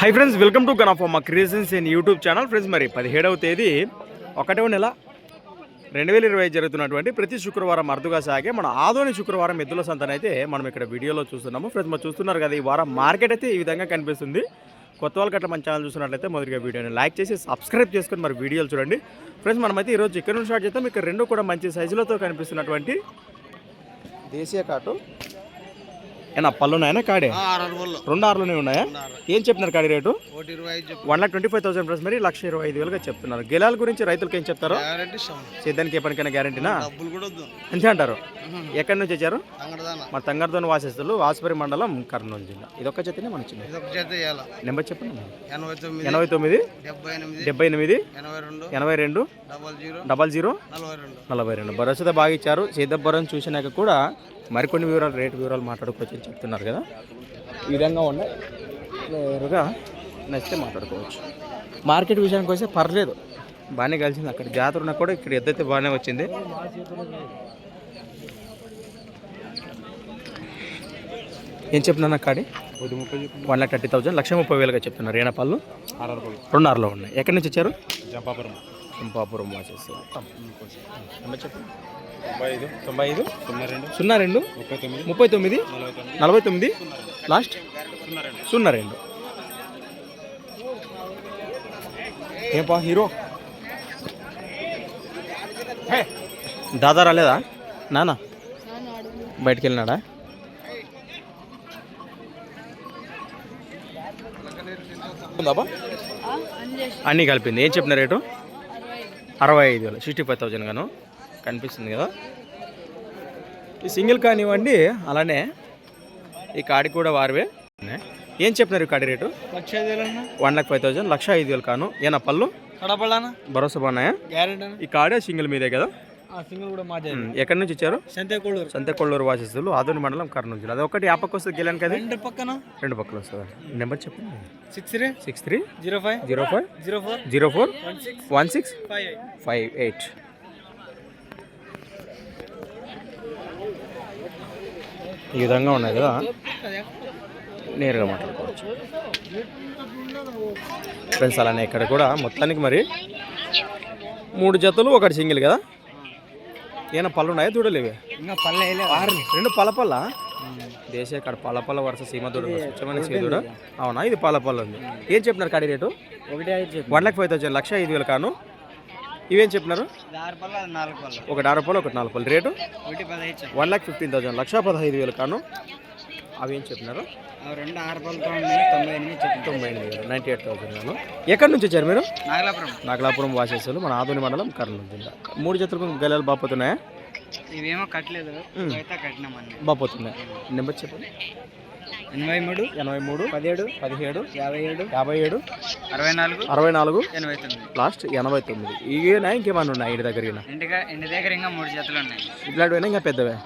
High friends welcome to గనఫార్మా creations in YouTube channel friends మరి పదిహేడవ తేదీ ఒకటవ నెల రెండు వేల ఇరవై జరుగుతున్నటువంటి ప్రతి శుక్రవారం అరుదుగా సాగే మన ఆదోని శుక్రవారం ఎద్దుల సంతన అయితే మనం ఇక్కడ వీడియోలో చూస్తున్నాము. ఫ్రెండ్స్ మరి చూస్తున్నారు కదా ఈ వారం మార్కెట్ అయితే ఈ విధంగా కనిపిస్తుంది. కొత్త వాళ్ళకట్ల మన ఛానల్ చూసినట్లయితే మొదటిగా వీడియోని లైక్ చేసి సబ్స్క్రైబ్ చేసుకుని మరి వీడియోలు చూడండి. ఫ్రెండ్స్ మనమైతే ఈరోజు ఇక్కడ నుంచి స్టార్ట్ చేస్తాం ఇక్కడ రెండు కూడా మంచి సైజులతో కనిపిస్తున్నటువంటి దేశీయ కాటు. ఏనా పళ్ళు ఉన్నాయా కాడే? రెండు ఆరులోనే ఉన్నాయా? ఏం చెప్తున్నారు కాడి rate? One lakh twenty five thousand plus మరి లక్ష ఇరవై ఐదు వేలుగా చెప్తున్నారు. గెలాల గురించి రైతులకు ఏం చెప్తారు? సేద్యానికి ఏ పనికైనా గ్యారంటీనా అంతే అంటారు. ఎక్కడి నుంచి వచ్చారు? మా తంగర్దోని వాసిస్తులు వాసుపరి మండలం కర్నూలు జిల్లా. ఇదొక్క చేతనే మన చిన్న. నెంబర్ చెప్పండి ఎనభై తొమ్మిది డెబ్బై ఎనిమిది ఎనభై రెండు డబల్ జీరో నలభై రెండు. నలభై రెండు. భరోసా బాగా ఇచ్చారు. సేదబ్బరం చూసినాక కూడా మరికొన్ని వివరాలు రేటు వివరాలు మాట్లాడుకోవచ్చు అని చెప్తున్నారు కదా? ఈ విధంగా ఉన్నాయి. నేరుగా నచ్చితే మాట్లాడుకోవచ్చు. మార్కెట్ విషయానికి వస్తే పర్లేదు. బాగానే కలిసింది. అక్కడ జాతర ఉన్నా కూడా ఇక్కడ ఎద్దైతే బాగానే వచ్చింది. ఏం చెప్తున్నా కాడి ముప్పై వన్ లాక్ థర్టీ థౌసండ్. లక్ష ముప్పై వేలుగా చెప్తున్నారు బొల్లు రెండున్నరలో ఉన్నాయి. ఎక్కడి నుంచి వచ్చారు? జంపాపురం. చంపాపురం వాసెస్. చెప్పండి తొంభై ఐదు. సున్నా రెండు. ముప్పై తొమ్మిది. నలభై తొమ్మిది. లాస్ట్ సున్నా రెండు. సున్నా రెండు. ఏం పా హీరో? దాదా రాలేదా? నానా? బయటికి వెళ్ళినాడా అన్నీ కలిపింది. ఏం చెప్పిన రేటు? అరవై ఐదు వేలు. సిక్స్టీ ఫైవ్ థౌజండ్ గాను? కనిపిస్తుంది కదా? ఈ సింగిల్ కానివ్వండి అలానే ఈ కాడి కూడా వారివే. ఏం చెప్పినారు ఈ కాడి రేటు? లక్ష ఐదు వేలు అన్న వన్ లాక్ ఫైవ్ థౌసండ్ లక్ష ఐదు వేలు కాను. ఏనా పళ్ళు? భరోసా బాగున్నాయా? గ్యారెంటీ ఈ కాడే సింగిల్ మీదే కదా? సింగిల్ కూడా మాదే ఉమ్, ఎక్కడి నుంచి ఇచ్చారు సంతే కోడూరు సంతకొల్లూరు వాసిస్తులు ఆదోని మండలం కర్నూలు జిల్లా. అది ఒకటి ఆ పక్క వస్తుంది గెలాను కదా రెండు పక్కన? రెండు పక్కల వస్తుంది. నెంబర్ చెప్పండి. Six three? Six three? Zero five? Zero five? Zero four? Zero four? One six? One six? Five eight five eight ఈ విధంగా ఉన్నాయి కదా. నేరుగా మాట్లాడుకోవచ్చు. ఫ్రెండ్స్ అలానే ఇక్కడ కూడా మొత్తానికి మరి మూడు జతలు ఒకటి సింగిల్ కదా? ఏమైనా పళ్ళు ఉన్నాయా ఇంకా పల్లె రెండు పలపల్ల దేశీయ కాడ పలపల్ల వరుస సీమ దూడ స్వచ్ఛమైన సీదూడ అవునా? ఇది పలపల్ల ఉంది. ఏం చెప్పినారు కాడి rate? One lakh five thousand లక్ష ఐదు వేలు కాను. ఇవేం చెప్పినారు? పళ్ళు పళ్ళు. ఒకటి ఆరు రూపాయలు ఒకటి నాలుగు రూపాయలు rate? One lakh fifteen thousand లక్ష పదహైదు వేలు కాను. అవి ఏం చెప్పినారు? రెండు ఆరు పళ్ళతో ఉన్నాయి తొంభై ఎనిమిది చెప్పు తొంభై ఎనిమిది వేలు నైంటీ ఎయిట్ థౌసండ్ గాను ఎక్కడి నుంచి వచ్చారు మీరు? నాగలాపురం. నాగలాపురం వాసేసారు మన ఆదోని మండలం కర్నూలు జిల్లా. మూడు జతలకు గెలలు బాపోతున్నాయా ఇవేమో కట్టలేదు బాపోతున్నాయి నెంబర్ చెప్పండి. ఎనభై మూడు ఎనభై మూడు పదిహేడు పదిహేడు యాభై ఏడు యాభై ఏడు అరవై నాలుగు అరవై నాలుగు ఎనభై తొమ్మిది. లాస్ట్ ఎనభై తొమ్మిది. ఇవేనా ఇంకేమన్నా ఉన్నాయి ఇంటి దగ్గర ఇంటి దగ్గర ఇంకా మూడు జతలు ఉన్నాయి. ఇట్లాంటివైనా ఇంకా పెద్దవే?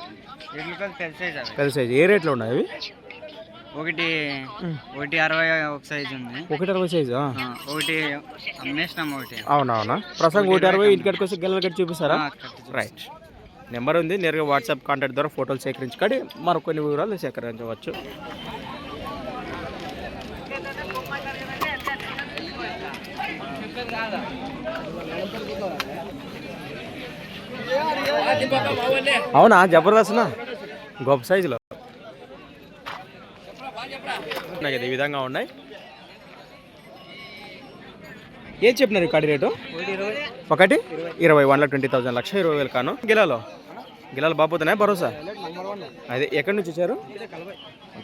పెద్ద సైజ్ ఏ రేట్లో ఉన్నాయి అవి? ఒకటి ఒకటి అరవై ఒక సైజ్ ఉంది. ఒకటి అరవై సైజు ఒకటి అమ్మేసినాం ఒకటి. అవునవునా? ప్రస్తుతం ఒకటి అరవై ఇంటికాడికి వచ్చి గెలలు కట్టి చూపిస్తారా. రైట్ నెంబర్ ఉంది. నేరుగా వాట్సాప్ కాంటాక్ట్ ద్వారా ఫోటోలు సేకరించుకొని మరికొన్ని వివరాలు సేకరించవచ్చు. అవునా? జబర్దస్త్నా గొప్ప సైజులో. నాకు ఈ విధంగా ఉన్నాయి. ఏం చెప్పినారు కాడి రేటు? ఒకటి? ఇరవై వన్ లాక్ ట్వంటీ థౌసండ్ లక్ష ఇరవై వేలు కాను. గిలాలో? గిలాలు బాపోతున్నాయి భరోసా? అదే ఎక్కడి నుంచి వచ్చారు?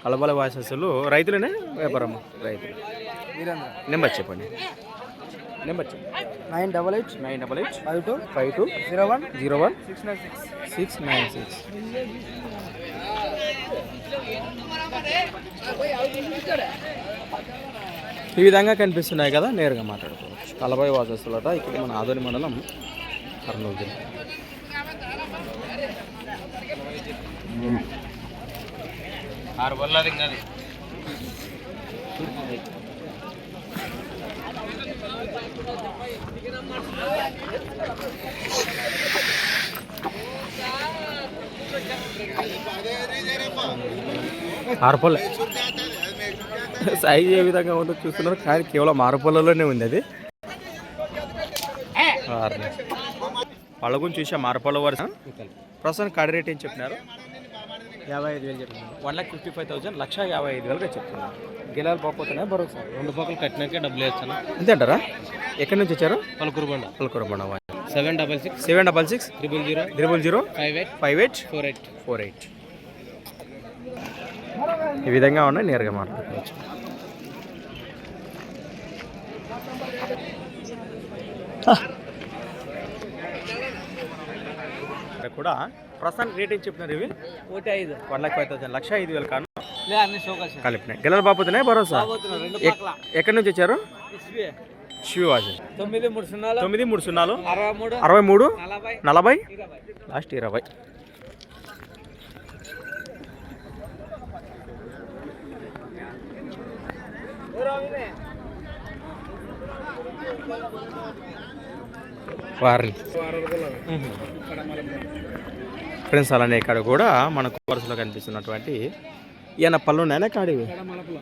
కలబల వాసస్సులు. రైతులేనే? వ్యాపారం రైతులు. నెంబర్ చెప్పండి. నెంబర్ చెప్పండి. Nine double eight nine double eight five two five two zero one zero one six nine six six nine six. ఈ విధంగా కనిపిస్తున్నాయి కదా నేరుగా మాట్లాడుకోవచ్చు. కలబాయి వాసస్తులట ఇక్కడ మన ఆదోని మండలం కర్నూలు జిల్లా. ఆరు పళ్ళు సైజ్ ఏ విధంగా ఉందో చూస్తున్నారు. కానీ కేవలం మారుపల్లలోనే ఉంది అది. పళ్ళ గురించి చూసా మారుపల్ల వరుస ప్రస్తుతం కడి రేట్ ఏం చెప్పినారు? యాభై ఐదు వేలు చెప్తున్నాను one lakh fifty five thousand లక్ష యాభై ఐదు వేలుగా చెప్తున్నారు గిలాలు పోకపోతున్నాయి భరోసా రెండు పక్కలు కట్టినాకే డబ్బులు వేస్తాను. అంతే అంటారా? ఎక్కడి నుంచి వచ్చారు? పలుకురు బండ పలుకూర బండ seven double six. Seven double six. Triple zero. Triple zero. Five eight. Five eight. Four eight. Four eight. ఈ విధంగా ఉన్నాయి నేరుగా మాట్లాడుకోవచ్చు. కూడా ప్రస్తుతానికి రేట్ ఏం చెప్తున్నారు ఇవి? ఒకటి ఐదు. వన్ లాక్ ఫైవ్ థౌసండ్ లక్ష ఐదు వేలు కాను లే అన్ని షోకాస్ కలిపినాయి. గిల్లల బాపుతున్నాయి భరోసా? ఎక్కడి నుంచి వచ్చారు? శివాజీ తొమ్మిది మూడు సున్నాలు. తొమ్మిది మూడు సున్నాలు. అరవై మూడు. అరవై మూడు? నలభై. లాస్ట్ ఇరవై. వారిని ఫ్రెండ్స్ అలానే ఇక్కడ కూడా మనకు వరుసలో కనిపిస్తున్నటువంటి ఈయన పళ్ళు ఉన్నాయనే కాడివి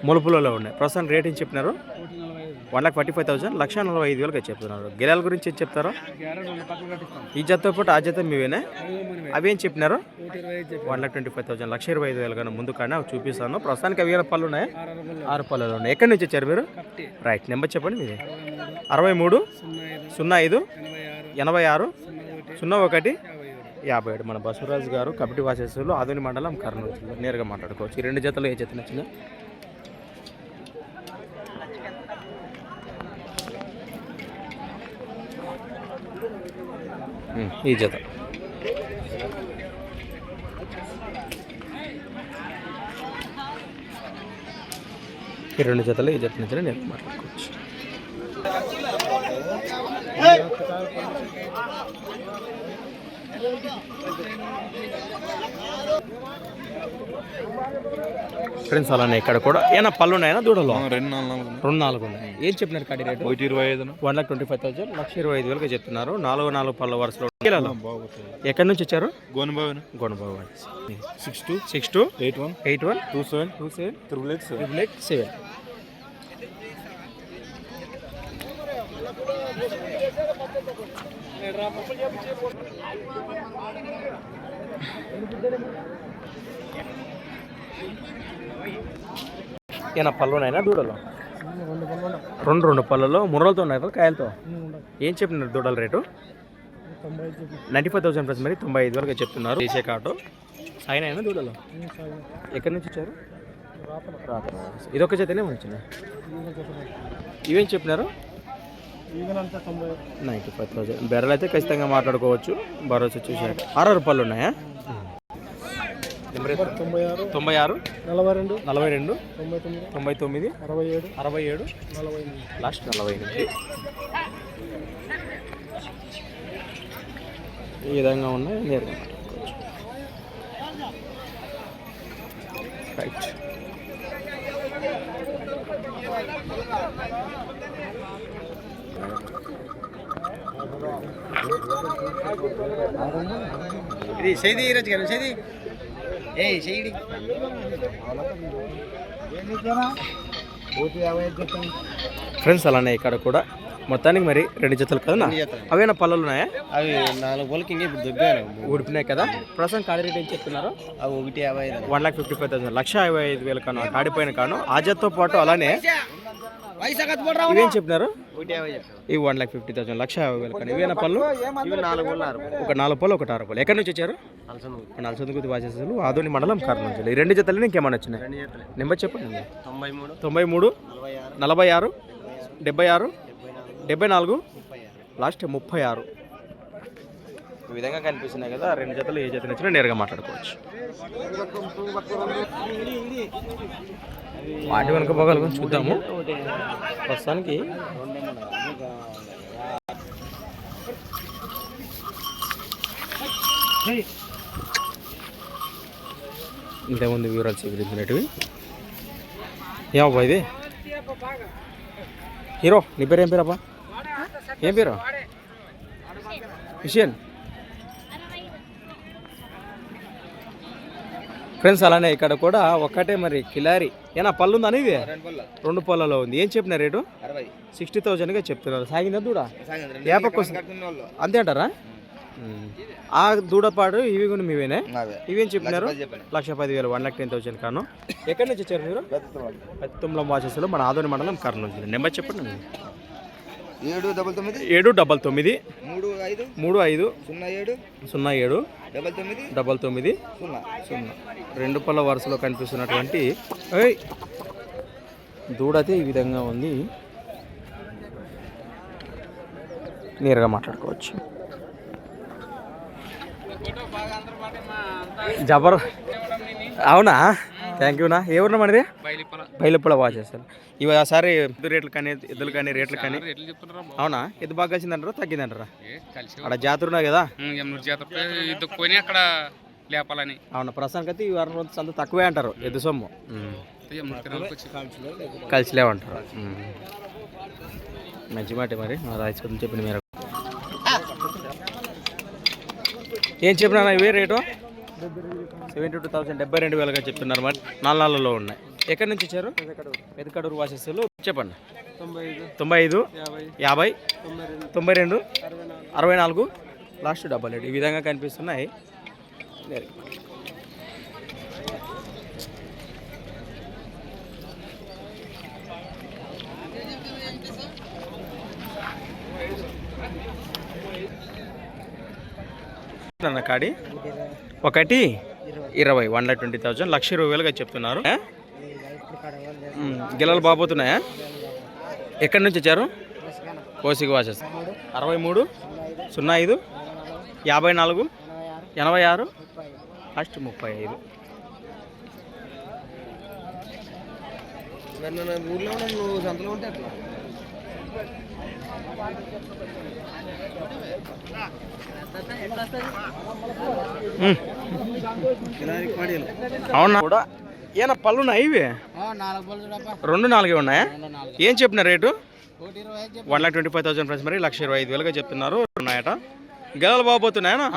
ములుపులలో ఉన్నాయి. ప్రస్తుతం రేట్ ఏం చెప్పినారు. One lakh forty five thousand లక్ష నలభై ఐదు వేలకి చెప్తున్నారు గిలాల గురించి ఏం చెప్తారు? ఈ జతతో పాటు ఆ జత మీవేనా? అవి ఏం చెప్పినారు? One lakh twenty five thousand లక్ష ఇరవై ఐదు వేలు కానీ ముందు కానీ చూపిస్తాను. ప్రస్తుతానికి అవి పళ్ళు ఉన్నాయి? ఆరు పళ్ళు ఉన్నాయి. ఎక్కడి నుంచి వచ్చారు మీరు? రైట్ నెంబర్ చెప్పండి మీది. అరవై మూడు సున్నా ఐదు ఎనభై ఆరు సున్నా ఒకటి యాభై ఏడు. మన బసవరాజు గారు కబడ్డీ వాసేసులు ఆధుని మండలం కర్నూలు నేరుగా మాట్లాడుకోవచ్చు. ఈ రెండు జతలు ఏ జత నచ్చిందా? ఉమ్, ఈ జత ఈ రెండు జతలు ఈ జత నుంచి నేను మాట్లాడుకోవచ్చు ఫ్రెండ్స్ అలానే ఇక్కడ కూడా ఏనా పళ్ళు ఉన్నాయా దూడలో రెండు నాలుగు రెండు నాలుగు ఉన్నాయి. ఏం చెప్పినారు కడి రేటు? ఒకటి ఇరవై ఐదు one lakh twenty five thousand లక్ష ఇరవై ఐదు వేలుగా చెప్తున్నారు. నాలుగు నాలుగు పళ్ళ వరుసలో ఎక్కడి నుంచి వచ్చారు? గోనుబాబు గొడబాబు six two six two eight one. Eight one two seven. Two seven triple eight triple eight seven. ఏనా పళ్ళున్నాయినా? దూడలు? రెండు రెండు పళ్ళలో ముర్రలతో ఉన్నాయి కాయలతో? ఏం చెప్పినారు దూడల rate? Ninety five thousand plus మరి తొంభై ఐదు వరకు చెప్తున్నారు. చేసే కాటు. సాయిన అయినా దూడలు? ఎక్కడి నుంచి వచ్చారు? ఇదొక చేతనే వచ్చిన ఇవేం చెప్పినారు? Ninety five thousand. బెర్రలు అయితే ఖచ్చితంగా మాట్లాడుకోవచ్చు. భరోసా చూసాక ఆరు రూపాయలు ఉన్నాయా? తొంభై ఆరు. నలభై రెండు. నలభై రెండు. తొంభై తొమ్మిది. అరవై ఏడు. అరవై ఏడు. నలభై లాస్ట్ నలభై ఎనిమిది. ఈ విధంగా ఉన్నాయి. నేరుగా రైట్ ఇది ఫ్రెండ్స్ అలానే ఇక్కడ కూడా మొత్తానికి మరి రెండు జతలు కదా అవేనా పళ్ళలు ఉన్నాయా? అవి నాలుగు పోలకి ఇంకా ఇప్పుడు దొబ్బాను ఊడిపోయినాయి కదా? ప్రస్తుతం కాడి రేట్ ఏం చెప్తున్నారు? అవి ఒకటి యాభై one lakh fifty five thousand. లక్ష యాభై ఐదు వేలు కాను కాడిపోయిన కాను. ఆ జతతో పాటు అలానే ఇవేం చెప్పినారు? ఈ వన్ లాక్ ఫిఫ్టీ థౌసండ్ లక్ష యాభై వేలు కానీ ఇవేనా పళ్ళు? ఒక నాలుగు పళ్ళు ఒకటి ఆరు పళ్ళు. ఎక్కడి నుంచి వచ్చారు? నలసందుకుతి వాసేసారు ఆదోని మండలం కర్నూలు జిల్లా. ఈ రెండు జతలు ఇంకేమైనా వచ్చినాయి? నెంబర్ చెప్పండి తొంభై మూడు తొంభై మూడు నలభై ఆరు డెబ్బై ఆరు డెబ్బై నాలుగు లాస్ట్ ముప్పై ఆరు ఈ విధంగా కనిపిస్తున్నాయి కదా రెండు జతలు ఏ జత నచ్చినా నేరుగా మాట్లాడుకోవచ్చు. వాటి వెనుక పోగలుగు చూద్దాము. ప్రస్తుతానికి ఇంతకుముందు వివరాలు చూపించినట్టువి ఏమబ్బా ఇది? హీరో నీ పేరు ఏం పేరబ్బా ఏం పేరు? విషయన్. ఫ్రెండ్స్ అలానే ఇక్కడ కూడా ఒక్కటే మరి కిలారి ఏనా పళ్ళు ఉందా ఇది రెండు పళ్ళ. రెండు పళ్ళలో ఉంది. ఏం చెప్పిన రేటు? సిక్స్టీ థౌజండ్గా చెప్తున్నారు. సాగిందా దూడ? సాయంత్రం ఏ పక్క వస్తుంది? కట్టుకునే వాళ్ళు. అంతే అంటారా. ఆ దూడపాడు ఇవి కూడా మీవేనే? ఇవేం చెప్పినారు? లక్ష పదివేలు వన్ లాక్ టెన్ థౌసండ్ కాను. ఎక్కడి నుంచి వచ్చారు మీరు? పెత్తంలో వాసెస్లో మన ఆదోని మండలం కర్నూలు నెంబర్ చెప్పండి. ఏడు డబల్ తొమ్మిది? ఏడు డబల్ తొమ్మిది. మూడు ఐదు? మూడు ఐదు. సున్నా ఏడు? సున్నా ఏడు. డబల్ తొమ్మిది? డబల్ తొమ్మిది. సున్నా. సున్నా. రెండు పళ్ళ వరుసలో కనిపిస్తున్నటువంటి దూడైతే ఈ విధంగా ఉంది. నేరుగా మాట్లాడుకోవచ్చు. జబర్ అవునా? థ్యాంక్ యూనా ఎవరినా మనది? బయలుపల వాచ్ చేస్తారు. ఇవి ఒకసారి ఎద్దు రేట్లు కానీ ఎద్దులు కానీ రేట్లు కానీ అవునా? ఎద్దు బాగా వచ్చిందంటారా తగ్గిందంటారా? అక్కడ జాతర ఉన్నాయి కదా? జాతర అక్కడ లేపాలని. అవునా? ప్రస్తుతానికి అయితే ఈ వారం రోజులు అంత తక్కువే అంటారు ఎద్దు సొమ్ము. కలిసి లేవంటారు. మంచి మాట మరి మా రాజకీయం చెప్పిన మీరు ఏం చెప్పినా ఇవే రేటు? సెవెంటీ టూ థౌసండ్ డెబ్బై రెండు వేలుగా చెప్తున్నారు మరి నాలుగు నాలుగులో ఉన్నాయి. ఎక్కడి నుంచి వచ్చారు? పెదకడూరు వాసస్సులు చెప్పండి. తొంభై ఐదు. యాభై. తొంభై రెండు. అరవై నాలుగు. లాస్ట్ డబల్ ఎయిట్ ఈ విధంగా కనిపిస్తున్నాయి. అన్న కాడి? ఒకటి ఇరవై. One lakh twenty thousand. లక్ష ఇరవై వేలుగా చెప్తున్నారు. గిల్లలు బాబోతున్నాయా ఎక్కడి నుంచి వచ్చారు? కోసికి వాసెస్ అరవై మూడు సున్నా ఐదు యాభై నాలుగు ఎనభై ఆరు లాస్ట్ ముప్పై ఐదు. ఊర్లో నువ్వు సంతలో ఉంటే అట్లా ఉమ్, అవునా? కూడా ఏనా పళ్ళు ఉన్నాయి ఇవి రెండు నాలుగే ఉన్నాయా? ఏం చెప్పిన rate? One lakh twenty five thousand friends మరి లక్ష ఇరవై ఐదు వేలుగా చెప్తున్నారు. ఉన్నాయట. గెలలు బాగోతున్నాయా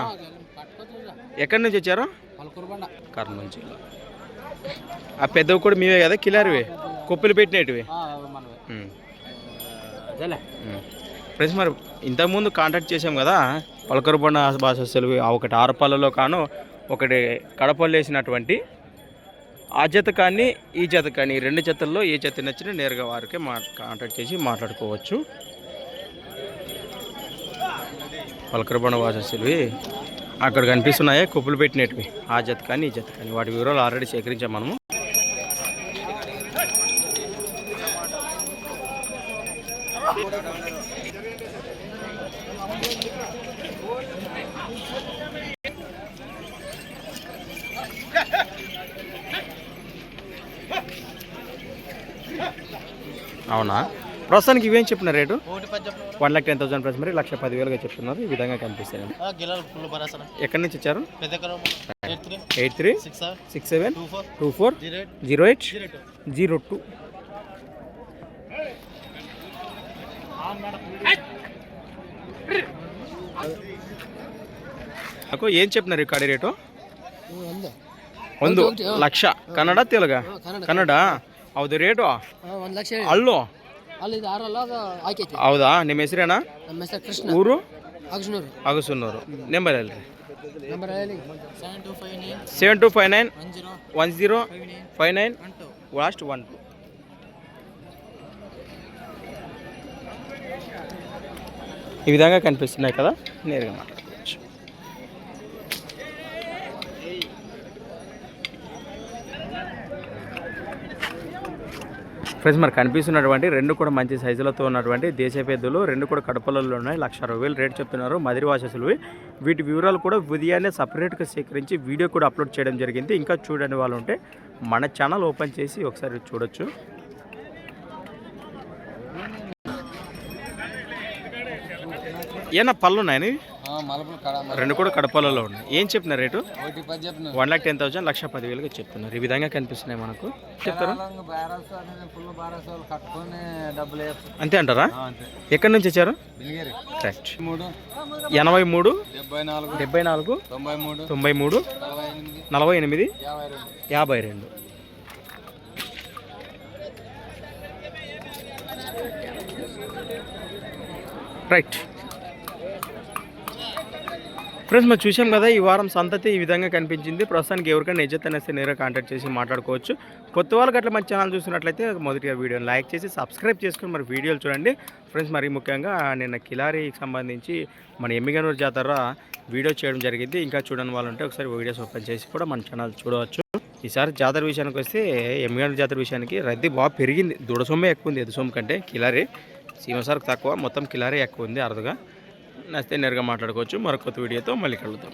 ఎక్కడి నుంచి వచ్చారు? కర్నూలు నుంచి ఆ పెద్దవి కూడా మీవే కదా కిలారివి. కుప్పలు ఉమ్. ఫ్రెండ్స్ మరి ఇంతకుముందు కాంటాక్ట్ చేసాం కదా పలకరబండ ఆ ఒకటి ఆరుపల్లలో కాను ఒకటి కడపల్లి వేసినటువంటి ఆ జత కానీ ఈ జత కానీ ఈ రెండు జతల్లో ఏ జత నచ్చినా నేరుగా వారికి మా కాంటాక్ట్ చేసి మాట్లాడుకోవచ్చు. పలకరబండ వాసస్సులువి అక్కడ కనిపిస్తున్నాయి కుప్పలు పెట్టినవి ఆ జత కానీ ఈ జత కానీ వాటి వివరాలు ఆల్రెడీ సేకరించాం మనము. అవునా ప్రస్తుతానికి ఇవేం చెప్పిన రేటు ఒకటి పది one lakh ten thousand plus మరి లక్ష పదివేలుగా చెప్తున్నారు ఈ విధంగా కనిపిస్తాయి గిలాలు ఫుల్ బరాసన ఎక్కడి నుంచి వచ్చారు పెద్ద eight three eight three six seven six seven two four two four zero eight zero eight zero two zero two నాకు ఏం చెప్పినారు ఈ కడి రేటు ಒಂದು ಲಕ್ಷ ಕನ್ನಡ ತೆಲುಗ ಕನ್ನಡ ಹೌದು ರೇಟು ಒಂದು ಲಕ್ಷ ಅಲ್ಲೋ ಅಲ್ಲಿ ಇದು ಆರಲ್ಲ ಅದು ಆಯ್ಕೈತಿ ಹೌದಾ ನಿಮ್ಮ ಹೆಸರೇನಾ ನಮ್ಮ ಹೆಸರು ಕೃಷ್ಣ ಊರು ಅಗಸ್ನೂರು ಅಗಸೂನೂರು ನೆಂಬರ್ ಅಲ್ರಿ ನಂಬರ್ ಹೇಳಿ seven two five nine seven two five nine one zero one zero five nine five nine one two last one two ఈ విధంగా కనిపిస్తున్నాయి కదా నేరుగా ఫ్రెండ్స్ మరి కనిపిస్తున్నటువంటి రెండు కూడా మంచి సైజులతో ఉన్నటువంటి దేశ పెద్దలు రెండు కూడా కడపలలో ఉన్నాయి. లక్ష అరవై వేలు రేట్ చెప్తున్నారు మదిరి వాససులు. వీటి వివరాలు కూడా ఉదయాన్నే సపరేట్గా సేకరించి వీడియో కూడా అప్లోడ్ చేయడం జరిగింది. ఇంకా చూడని వాళ్ళు ఉంటే మన ఛానల్ ఓపెన్ చేసి ఒకసారి చూడొచ్చు. ఏమన్నా పళ్ళు ఉన్నాయని రెండు కూడా కడపలలో ఉన్నాయి. ఏం చెప్పిన rate? One lakh ten thousand లక్ష పదివేలుగా చెప్తున్నారు. ఈ విధంగా కనిపిస్తున్నాయి మనకు. చెప్తారు? అంతే అంటారా? ఎక్కడి నుంచి వచ్చారు? ఎనభై మూడు. డెబ్బై నాలుగు. తొంభై మూడు. నలభై ఎనిమిది. యాభై రెండు. రైట్ ఫ్రెండ్స్ మనం చూసాం కదా ఈ వారం సంతతి ఈ విధంగా కనిపించింది. ప్రస్తుతానికి ఎవరికైనా నిజత అనేసి నేరుగా కాంటాక్ట్ చేసి మాట్లాడుకోవచ్చు. కొత్త వాళ్ళకి అట్లా మన ఛానల్ చూసినట్లయితే మొదటిగా వీడియోని లైక్ చేసి సబ్స్క్రైబ్ చేసుకుని మరి వీడియోలు చూడండి. ఫ్రెండ్స్ మరి ముఖ్యంగా నిన్న కిలారీకి సంబంధించి మన ఎమ్మిగనూరు జాతర వీడియో చేయడం జరిగింది. ఇంకా చూడని వాళ్ళు ఉంటే ఒకసారి వీడియోస్ ఓపెన్ చేసి కూడా మన ఛానల్ చూడవచ్చు. ఈసారి జాతర విషయానికి వస్తే ఎమ్మిగనూరు జాతర విషయానికి రద్దీ బాగా పెరిగింది. దుడసొమ్మే ఎక్కువ ఉంది ఎదుసొమ్మ కంటే కిలారీ. సీమసార్కు తక్కువ మొత్తం కిలారీ ఎక్కువ ఉంది అరుదుగా. నచ్చితే నేరుగా మాట్లాడుకోవచ్చు. మరొక కొత్త వీడియోతో మళ్ళీ కలుద్దాం.